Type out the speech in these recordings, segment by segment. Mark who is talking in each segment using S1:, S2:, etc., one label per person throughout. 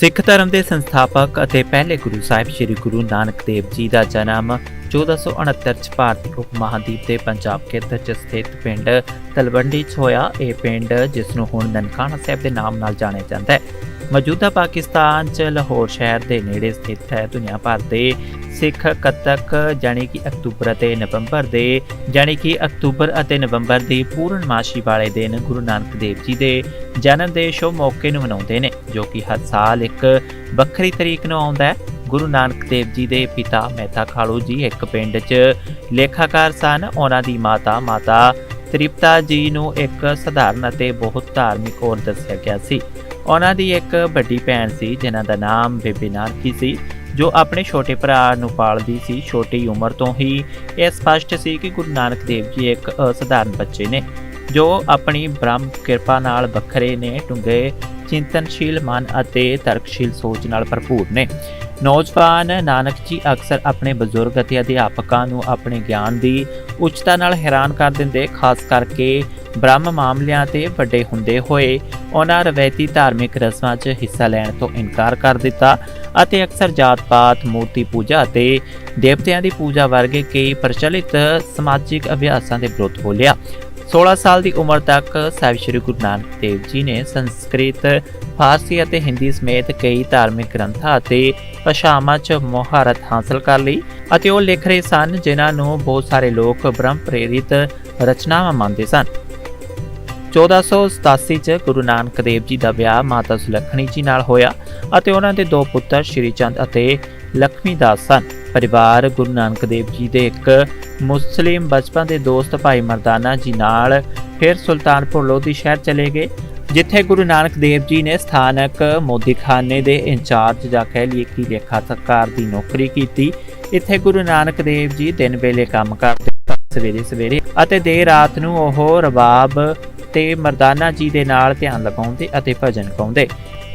S1: ਸਿੱਖ ਧਰਮ ਦੇ ਸੰਸਥਾਪਕ ਅਤੇ ਪਹਿਲੇ ਗੁਰੂ ਸਾਹਿਬ ਸ੍ਰੀ ਗੁਰੂ ਨਾਨਕ ਦੇਵ ਜੀ ਦਾ ਜਨਮ 1469 ਚ ਭਾਰਤੀ ਉਪ ਮਹਾਂਦੀਪ ਦੇ ਪੰਜਾਬ ਖੇਤਰ ਚ ਸਥਿਤ ਪਿੰਡ ਤਲਵੰਡੀ ਚ ਹੋਇਆ। ਇਹ ਪਿੰਡ ਜਿਸ ਨੂੰ ਹੁਣ ਨਨਕਾਣਾ ਸਾਹਿਬ ਦੇ ਨਾਮ ਨਾਲ ਜਾਣਿਆ ਜਾਂਦਾ ਹੈ। ਮੌਜੂਦਾ ਪਾਕਿਸਤਾਨ ਚ ਲਾਹੌਰ ਸ਼ਹਿਰ ਦੇ ਨੇੜੇ ਸਥਿਤ ਹੈ। ਦੁਨੀਆ ਭਰ ਦੇ ਸਿੱਖ ਕੱਤਕ ਜਾਣੀ ਕਿ ਅਕਤੂਬਰ ਅਤੇ ਨਵੰਬਰ ਦੇ, ਜਾਣੀ ਕਿ ਅਕਤੂਬਰ ਅਤੇ ਨਵੰਬਰ ਦੀ ਪੂਰਨਮਾਸ਼ੀ ਵਾਲੇ ਦਿਨ ਗੁਰੂ ਨਾਨਕ ਦੇਵ ਜੀ ਦੇ ਜਨਮ ਦੇ ਸ਼ੁਭ ਮੌਕੇ ਨੂੰ ਮਨਾਉਂਦੇ ਨੇ। ਜੋ ਕਿ ਹਰ ਸਾਲ ਇੱਕ ਵੱਖਰੀ ਤਰੀਕ ਨੂੰ ਆਉਂਦਾ ਹੈ। ਗੁਰੂ ਨਾਨਕ ਦੇਵ ਜੀ ਦੇ ਪਿਤਾ ਮਹਿਤਾ ਖਾਲੂ ਜੀ ਇੱਕ ਪਿੰਡ 'ਚ ਲੇਖਾਕਾਰ ਸਨ। ਉਹਨਾਂ ਦੀ ਮਾਤਾ ਮਾਤਾ ਤ੍ਰਿਪਤਾ ਜੀ ਨੂੰ ਇੱਕ ਸਧਾਰਨ ਅਤੇ ਬਹੁਤ ਧਾਰਮਿਕ ਔਰਤ ਦੱਸਿਆ ਗਿਆ ਸੀ। ਉਹਨਾਂ ਦੀ ਇੱਕ ਵੱਡੀ ਭੈਣ ਸੀ, ਜਿਨ੍ਹਾਂ ਦਾ ਨਾਮ ਬੇਬੀ ਨਾਨਕੀ ਸੀ, ਜੋ ਆਪਣੇ ਛੋਟੇ ਭਰਾ ਨੂੰ ਪਾਲਦੀ ਸੀ। ਛੋਟੀ ਉਮਰ ਤੋਂ ਹੀ ਇਹ ਸਪਸ਼ਟ ਸੀ ਕਿ ਗੁਰੂ ਨਾਨਕ ਦੇਵ ਜੀ ਇੱਕ ਅਸਧਾਰਨ ਬੱਚੇ ਨੇ, ਜੋ ਆਪਣੀ ਬ੍ਰਹਮ ਕਿਰਪਾ ਨਾਲ ਵੱਖਰੇ ਨੇ ਟੁੰਗੇ ਚਿੰਤਨਸ਼ੀਲ ਮਨ ਅਤੇ ਤਰਕਸ਼ੀਲ ਸੋਚ ਨਾਲ ਭਰਪੂਰ ਨੇ। ਨੌਜਵਾਨ ਨਾਨਕ ਜੀ ਅਕਸਰ ਆਪਣੇ ਬਜ਼ੁਰਗ ਅਤੇ ਅਧਿਆਪਕਾਂ ਨੂੰ ਆਪਣੇ ਗਿਆਨ ਦੀ ਉੱਚਤਾ ਨਾਲ ਹੈਰਾਨ ਕਰ ਦਿੰਦੇ, ਖਾਸ ਕਰਕੇ ਬ੍ਰਹਮ ਮਾਮਲਿਆਂ ਤੇ ਵੱਡੇ ਹੁੰਦੇ ਹੋਏ। ਉਹਨਾਂ ਰਵਾਇਤੀ ਧਾਰਮਿਕ ਰਸਮਾਂ 'ਚ ਹਿੱਸਾ ਲੈਣ ਤੋਂ ਇਨਕਾਰ ਕਰ ਦਿੱਤਾ ਅਤੇ ਅਕਸਰ ਜਾਤ-ਪਾਤ ਮੂਰਤੀ ਪੂਜਾ ਅਤੇ ਦੇਵਤਿਆਂ ਦੀ ਪੂਜਾ ਵਰਗੇ ਕਈ ਪ੍ਰਚਲਿਤ ਸਮਾਜਿਕ ਅਭਿਆਸਾਂ ਦੇ ਵਿਰੁੱਧ ਬੋਲਿਆ। 16 ਸਾਲ ਦੀ ਉਮਰ ਤੱਕ ਸਾਹਿਬ ਸ੍ਰੀ ਗੁਰੂ ਨਾਨਕ ਦੇਵ ਜੀ ਨੇ ਸੰਸਕ੍ਰਿਤ, ਫਾਰਸੀ ਅਤੇ ਹਿੰਦੀ ਸਮੇਤ ਕਈ ਧਾਰਮਿਕ ਗ੍ਰੰਥਾਂ ਅਤੇ ਭਾਸ਼ਾਵਾਂ 'ਚ ਮੁਹਾਰਤ ਹਾਸਲ ਕਰ ਲਈ ਅਤੇ ਉਹ ਲਿਖ ਰਹੇ ਸਨ, ਜਿਨ੍ਹਾਂ ਨੂੰ ਬਹੁਤ ਸਾਰੇ ਲੋਕ ਬ੍ਰਹਮ ਪ੍ਰੇਰਿਤ ਰਚਨਾਵਾਂ ਮੰਨਦੇ ਸਨ। 1487 ਚ ਗੁਰੂ ਨਾਨਕ ਦੇਵ ਜੀ ਦਾ ਵਿਆਹ ਮਾਤਾ ਸੁਲੱਖਣੀ ਜੀ ਨਾਲ ਹੋਇਆ ਅਤੇ ਉਹਨਾਂ ਦੇ ਦੋ ਪੁੱਤਰ ਸ਼੍ਰੀ ਚੰਦ ਅਤੇ ਲక్ష్ਮੀ ਦਾਸ ਸਨ। ਪਰਿਵਾਰ ਗੁਰੂ ਨਾਨਕ ਦੇਵ ਜੀ ਦੇ ਇੱਕ ਮੁਸਲਿਮ ਬਚਪਨ ਦੇ ਦੋਸਤ ਭਾਈ ਮਰਦਾਨਾ ਜੀ ਨਾਲ ਫਿਰ ਸੁਲਤਾਨਪੁਰ ਲੋਧੀ ਸ਼ਹਿਰ ਚਲੇ ਗਏ, ਜਿੱਥੇ ਗੁਰੂ ਨਾਨਕ ਦੇਵ ਜੀ ਨੇ ਸਥਾਨਕ ਮੋਦੀਖਾਨੇ ਦੇ ਇੰਚਾਰਜ ਜਾਂ ਕਹਿ ਲਈਏ ਕਿ ਲੇਖਾਕਾਰ ਦੀ ਨੌਕਰੀ ਕੀਤੀ। ਇੱਥੇ ਗੁਰੂ ਨਾਨਕ ਦੇਵ ਜੀ ਦਿਨ ਵੇਲੇ ਕੰਮ ਕਰਦੇ ਸਵੇਰੇ ਸਵੇਰੇ ਅਤੇ ਦੇਰ ਰਾਤ ਨੂੰ ਉਹ ਰਬਾਬ ਤੇ ਮਰਦਾਨਾ ਜੀ ਦੇ ਨਾਲ ਧਿਆਨ ਲਗਾਉਂਦੇ ਅਤੇ ਭਜਨ ਗਾਉਂਦੇ।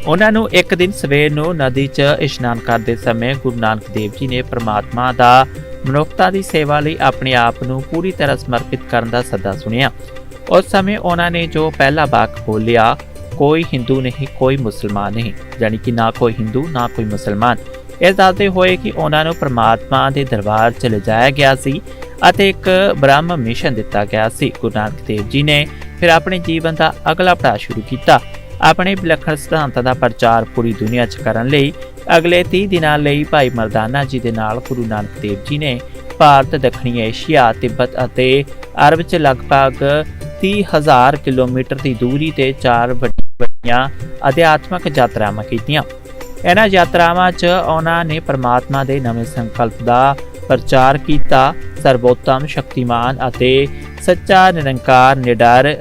S1: ਉਹਨਾਂ ਨੂੰ ਇੱਕ ਦਿਨ ਸਵੇਰ ਨੂੰ ਨਦੀ 'ਚ ਇਸ਼ਨਾਨ ਕਰਦੇ ਸਮੇਂ ਗੁਰੂ ਨਾਨਕ ਦੇਵ ਜੀ ਨੇ ਪ੍ਰਮਾਤਮਾ ਦਾ ਮਨੁੱਖਤਾ ਦੀ ਸੇਵਾ ਲਈ ਆਪਣੇ ਆਪ ਨੂੰ ਪੂਰੀ ਤਰ੍ਹਾਂ ਸਮਰਪਿਤ ਕਰਨ ਦਾ ਸੱਦਾ ਸੁਣਿਆ। ਉਸ ਸਮੇਂ ਉਹਨਾਂ ਨੇ ਜੋ ਪਹਿਲਾ ਵਾਕ ਬੋਲਿਆ, ਕੋਈ ਹਿੰਦੂ ਨਹੀਂ, ਕੋਈ ਮੁਸਲਮਾਨ ਨਹੀਂ, ਯਾਨੀ ਕਿ ਨਾ ਕੋਈ ਹਿੰਦੂ, ਨਾ ਕੋਈ ਮੁਸਲਮਾਨ। ਇਹ ਦੱਸਦੇ ਹੋਏ ਕਿ ਉਹਨਾਂ ਨੂੰ ਪ੍ਰਮਾਤਮਾ ਦੇ ਦਰਬਾਰ 'ਚ ਲਿਜਾਇਆ ਗਿਆ ਸੀ ਅਤੇ ਇੱਕ ਬ੍ਰਹਮ ਮਿਸ਼ਨ ਦਿੱਤਾ ਗਿਆ ਸੀ। ਗੁਰੂ ਨਾਨਕ ਦੇਵ ਜੀ ਨੇ ਫਿਰ ਆਪਣੇ ਜੀਵਨ ਦਾ ਅਗਲਾ ਪੜਾਅ ਸ਼ੁਰੂ ਕੀਤਾ। ਆਪਣੇ ਵਿਲੱਖਣ ਸਿਧਾਂਤਾਂ ਦਾ ਪ੍ਰਚਾਰ ਪੂਰੀ ਦੁਨੀਆ 'ਚ ਕਰਨ ਲਈ ਅਗਲੇ 30 ਦਿਨਾਂ ਲਈ ਭਾਈ ਮਰਦਾਨਾ ਜੀ ਦੇ ਨਾਲ ਗੁਰੂ ਨਾਨਕ ਦੇਵ ਜੀ ਨੇ ਭਾਰਤ, ਦੱਖਣੀ ਏਸ਼ੀਆ, ਤਿੱਬਤ ਅਤੇ ਅਰਬ 'ਚ ਲਗਭਗ 30000 ਕਿਲੋਮੀਟਰ ਦੀ ਦੂਰੀ ਤੇ ਚਾਰ ਵੱਡੀਆਂ ਅਧਿਆਤਮਕ ਯਾਤਰਾਵਾਂ ਕੀਤੀਆਂ। ਇਹਨਾਂ ਯਾਤਰਾਵਾਂ 'ਚ ਉਹਨਾਂ ਨੇ ਪਰਮਾਤਮਾ ਦੇ ਨਵੇਂ ਸੰਕਲਪ ਦਾ ਪ੍ਰਚਾਰ ਕੀਤਾ। ਸਰਬੋਤਮ ਸ਼ਕਤੀਮਾਨ ਅਤੇ ਸੱਚਾ ਨਿਰੰਕਾਰ ਨਿਡਰ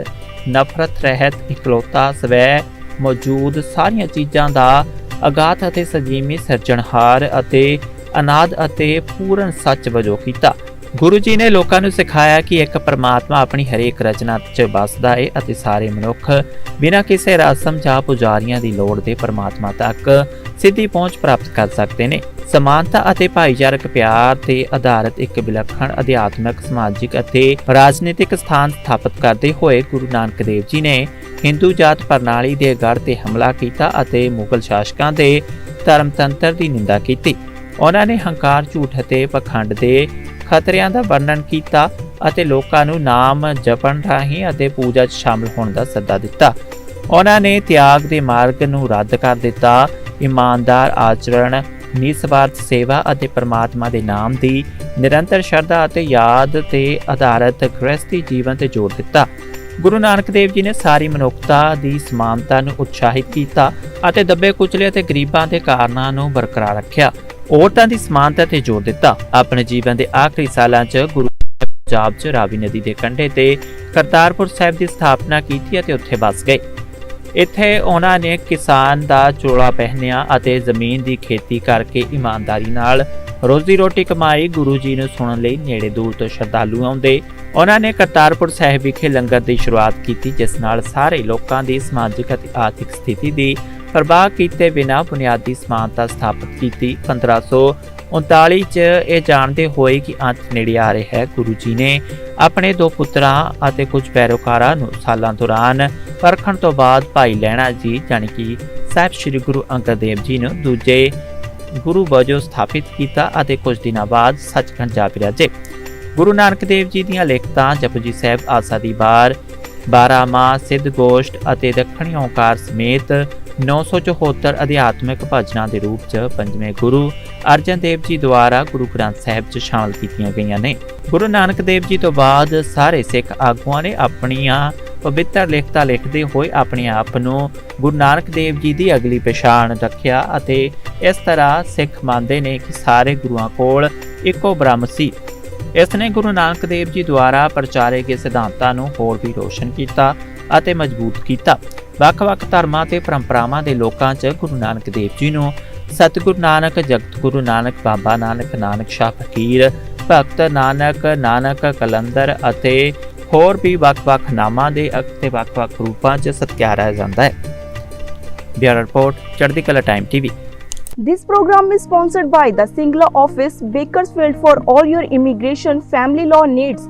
S1: ਨਫ਼ਰਤ, ਰਹਿਤ, ਇਕਲੌਤਾ ਸਵੈ ਮੌਜੂਦ ਸਾਰੀਆਂ ਚੀਜ਼ਾਂ ਦਾ ਅਗਾਧ ਅਤੇ ਸਜੀਵੀ ਸਿਰਜਣਹਾਰ ਅਤੇ ਅਨਾਦ ਅਤੇ ਪੂਰਨ ਸੱਚ ਵਜੋਂ ਕੀਤਾ। ਗੁਰੂ ਜੀ ਨੇ ਲੋਕਾਂ ਨੂੰ ਸਿਖਾਇਆ ਕਿ ਇੱਕ ਪਰਮਾਤਮਾ ਆਪਣੀ ਹਰੇਕ ਰਚਨਾ 'ਚ ਵਸਦਾ ਹੈ ਅਤੇ ਸਾਰੇ ਮਨੁੱਖ ਬਿਨਾਂ ਕਿਸੇ ਰਸਮ ਜਾਂ ਪੁਜਾਰੀਆਂ ਦੀ ਲੋੜ ਦੇ ਪਰਮਾਤਮਾ ਤੱਕ ਸਿੱਧੀ ਪਹੁੰਚ ਪ੍ਰਾਪਤ ਕਰ ਸਕਦੇ ਨੇ। ਸਮਾਨਤਾ ਅਤੇ ਭਾਈਚਾਰਕ ਪਿਆਰ ਤੇ ਆਧਾਰਿਤ ਇੱਕ ਵਿਲੱਖਣ ਅਧਿਆਤਮਿਕ, ਸਮਾਜਿਕ ਅਤੇ ਰਾਜਨੀਤਿਕ ਸਥਾਨ ਸਥਾਪਿਤ ਕਰਦੇ ਹੋਏ ਗੁਰੂ ਨਾਨਕ ਦੇਵ ਜੀ ਨੇ ਹਿੰਦੂ ਜਾਤ ਪ੍ਰਣਾਲੀ ਦੇ ਗੜ ਤੇ ਹਮਲਾ ਕੀਤਾ ਅਤੇ ਮੁਗਲ ਸ਼ਾਸਕਾਂ ਦੇ ਧਰਮਤੰਤਰ ਦੀ ਨਿੰਦਾ ਕੀਤੀ। ਉਹਨਾਂ ਨੇ ਹੰਕਾਰ, ਝੂਠ ਅਤੇ ਪਖੰਡ ਦੇ ਖਤਰਿਆਂ ਦਾ ਵਰਣਨ ਕੀਤਾ ਅਤੇ ਲੋਕਾਂ ਨੂੰ ਨਾਮ ਜਪਣ ਰਾਹੀਂ ਅਤੇ ਪੂਜਾ 'ਚ ਸ਼ਾਮਲ ਹੋਣ ਦਾ ਸੱਦਾ ਦਿੱਤਾ। ਉਹਨਾਂ ਨੇ ਤਿਆਗ ਦੇ ਮਾਰਗ ਨੂੰ ਰੱਦ ਕਰ ਦਿੱਤਾ। ਇਮਾਨਦਾਰ ਆਚਰਣ ਨਿਸਵਾਰਥ ਸੇਵਾ ਅਤੇ ਪਰਮਾਤਮਾ ਦੇ ਨਾਮ ਦੀ ਨਿਰੰਤਰ ਸ਼ਰਧਾ ਅਤੇ ਯਾਦ ਤੇ ਆਧਾਰਿਤ ਗ੍ਰਸਤੀ ਜੀਵਨ ਤੇ ਜ਼ੋਰ ਦਿੱਤਾ। ਗੁਰੂ ਨਾਨਕ ਦੇਵ ਜੀ ਨੇ ਸਾਰੀ ਮਨੁੱਖਤਾ ਦੀ ਸਮਾਨਤਾ ਨੂੰ ਉਤਸ਼ਾਹਿਤ ਕੀਤਾ ਅਤੇ ਦੱਬੇ ਕੁਚਲੇ ਅਤੇ ਗਰੀਬਾਂ ਦੇ ਕਾਰਨਾਂ ਨੂੰ ਬਰਕਰਾਰ ਰੱਖਿਆ। ਔਰਤਾਂ ਦੀ ਸਮਾਨਤਾ ਤੇ ਜ਼ੋਰ ਦਿੱਤਾ। ਆਪਣੇ ਜੀਵਨ ਦੇ ਆਖਰੀ ਸਾਲਾਂ 'ਚ ਗੁਰੂ ਪੰਜਾਬ 'ਚ ਰਾਵੀ ਨਦੀ ਦੇ ਕੰਢੇ ਤੇ ਕਰਤਾਰਪੁਰ ਸਾਹਿਬ ਦੀ ਸਥਾਪਨਾ ਕੀਤੀ ਅਤੇ ਉੱਥੇ ਵਸ ਗਏ। ਇੱਥੇ ਉਹਨਾਂ ਨੇ ਕਿਸਾਨ ਦਾ ਚੋਲਾ ਪਹਿਨਿਆ ਅਤੇ ਜ਼ਮੀਨ ਦੀ ਖੇਤੀ ਕਰਕੇ ਇਮਾਨਦਾਰੀ ਨਾਲ ਰੋਜ਼ੀ ਰੋਟੀ ਕਮਾਈ ਗੁਰੂ ਜੀ ਨੂੰ ਸੁਣਨ ਲਈ ਨੇੜੇ ਦੂਰ ਤੋਂ ਸ਼ਰਧਾਲੂ ਆਉਂਦੇ। ਉਹਨਾਂ ਨੇ ਕਰਤਾਰਪੁਰ ਸਾਹਿਬ ਵਿਖੇ ਲੰਗਰ ਦੀ ਸ਼ੁਰੂਆਤ ਕੀਤੀ, ਜਿਸ ਨਾਲ ਸਾਰੇ ਲੋਕਾਂ ਦੀ ਸਮਾਜਿਕ ਅਤੇ ਆਰਥਿਕ ਸਥਿਤੀ ਦੀ ਪ੍ਰਵਾਹ ਕੀਤੇ ਬਿਨਾਂ ਬੁਨਿਆਦੀ ਸਮਾਨਤਾ ਸਥਾਪਿਤ ਕੀਤੀ। 1539 ਚ ਇਹ ਜਾਣਦੇ ਹੋਏ ਕਿ ਅੰਤ ਨੇੜੇ ਆ ਰਿਹਾ ਹੈ, ਗੁਰੂ ਜੀ ਨੇ ਆਪਣੇ ਦੋ ਪੁੱਤਰਾਂ ਅਤੇ ਕੁਝ ਪੈਰੋਕਾਰਾਂ ਨੂੰ ਸਾਲਾਂ ਦੌਰਾਨ ਪਰਖਣ ਤੋਂ ਬਾਅਦ ਭਾਈ ਲੈਣਾ ਜੀ, ਜਾਣੀ ਕਿ ਸਾਹਿਬ ਸ੍ਰੀ ਗੁਰੂ ਅੰਗਦ ਦੇਵ ਜੀ ਨੂੰ ਦੂਜੇ ਗੁਰੂ ਵਜੋਂ ਸਥਾਪਿਤ ਕੀਤਾ ਅਤੇ ਕੁਝ ਦਿਨਾਂ ਬਾਅਦ ਸੱਚਖੰਡ ਜਾ। ਵਿਰਾਜੇ ਗੁਰੂ ਨਾਨਕ ਦੇਵ ਜੀ ਦੀਆਂ ਲਿਖਤਾਂ ਜਪਜੀ ਸਾਹਿਬ ਆਸਾ ਦੀ ਬਾਰ 12 ਮਾ ਸਿੱਧ ਗੋਸ਼ਟ ਅਤੇ ਦੱਖਣੀ ਓੰਕਾਰ ਸਮੇਤ 974 ਅਧਿਆਤਮਿਕ ਭਜਨਾਂ ਦੇ ਰੂਪ 'ਚ ਪੰਜਵੇਂ ਗੁਰੂ ਅਰਜਨ ਦੇਵ ਜੀ ਦੁਆਰਾ ਗੁਰੂ ਗ੍ਰੰਥ ਸਾਹਿਬ 'ਚ ਸ਼ਾਮਲ ਕੀਤੀਆਂ ਗਈਆਂ ਨੇ। ਗੁਰੂ ਨਾਨਕ ਦੇਵ ਜੀ ਤੋਂ ਬਾਅਦ ਸਾਰੇ ਸਿੱਖ ਆਗੂਆਂ ਨੇ ਆਪਣੀਆਂ ਪਵਿੱਤਰ ਲਿਖਤਾ ਲਿਖਦੇ ਹੋਏ ਆਪਣੇ ਆਪ ਨੂੰ ਗੁਰੂ ਨਾਨਕ ਦੇਵ ਜੀ ਦੀ ਅਗਲੀ ਪਛਾਣ ਰੱਖਿਆ ਅਤੇ ਇਸ ਤਰ੍ਹਾਂ ਸਿੱਖ ਮੰਨਦੇ ਨੇ ਕਿ ਸਾਰੇ ਗੁਰੂਆਂ ਕੋਲ ਇੱਕੋ ਬ੍ਰਹਮ ਸੀ। ਇਸ ਨੇ ਗੁਰੂ ਨਾਨਕ ਦੇਵ ਜੀ ਦੁਆਰਾ ਪ੍ਰਚਾਰੇ ਗਏ ਸਿਧਾਂਤਾਂ ਨੂੰ ਹੋਰ ਵੀ ਰੋਸ਼ਨ ਕੀਤਾ ਅਤੇ ਮਜ਼ਬੂਤ ਕੀਤਾ। ਵੱਖ-ਵੱਖ ਧਰਮਾਂ ਤੇ ਪਰੰਪਰਾਵਾਂ ਦੇ ਲੋਕਾਂ 'ਚ ਗੁਰੂ ਨਾਨਕ ਦੇਵ ਜੀ ਨੂੰ ਸਤਿਗੁਰੂ ਨਾਨਕ ਜਗਤ ਗੁਰੂ ਨਾਨਕ, ਬਾਬਾ ਨਾਨਕ ਨਾਨਕ ਸ਼ਾਹ ਫਕੀਰ, ਭਗਤ ਨਾਨਕ ਨਾਨਕ ਕਲੰਦਰ ਅਤੇ ਹੋਰ ਵੀ ਵੱਖ-ਵੱਖ ਨਾਮਾਂ ਦੇ ਅਤੇ ਵੱਖ-ਵੱਖ ਰੂਪਾਂ 'ਚ ਸਤਿਕਾਰਿਆ ਜਾਂਦਾ ਹੈ bureau report Chardi Kala Time TV
S2: This program is sponsored by the Singla office, Bakersfield for all your immigration family law needs.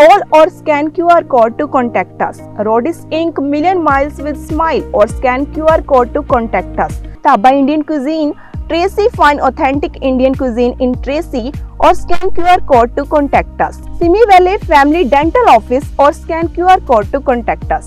S2: Call or scan QR code to contact us. Rodis Inc. Million Miles with Smile or scan QR code to contact us. Taba Indian Cuisine, Tracy Fine Authentic Indian Cuisine in Tracy or scan QR code to contact us. Simi Valley Family Dental Office or scan QR code to contact us.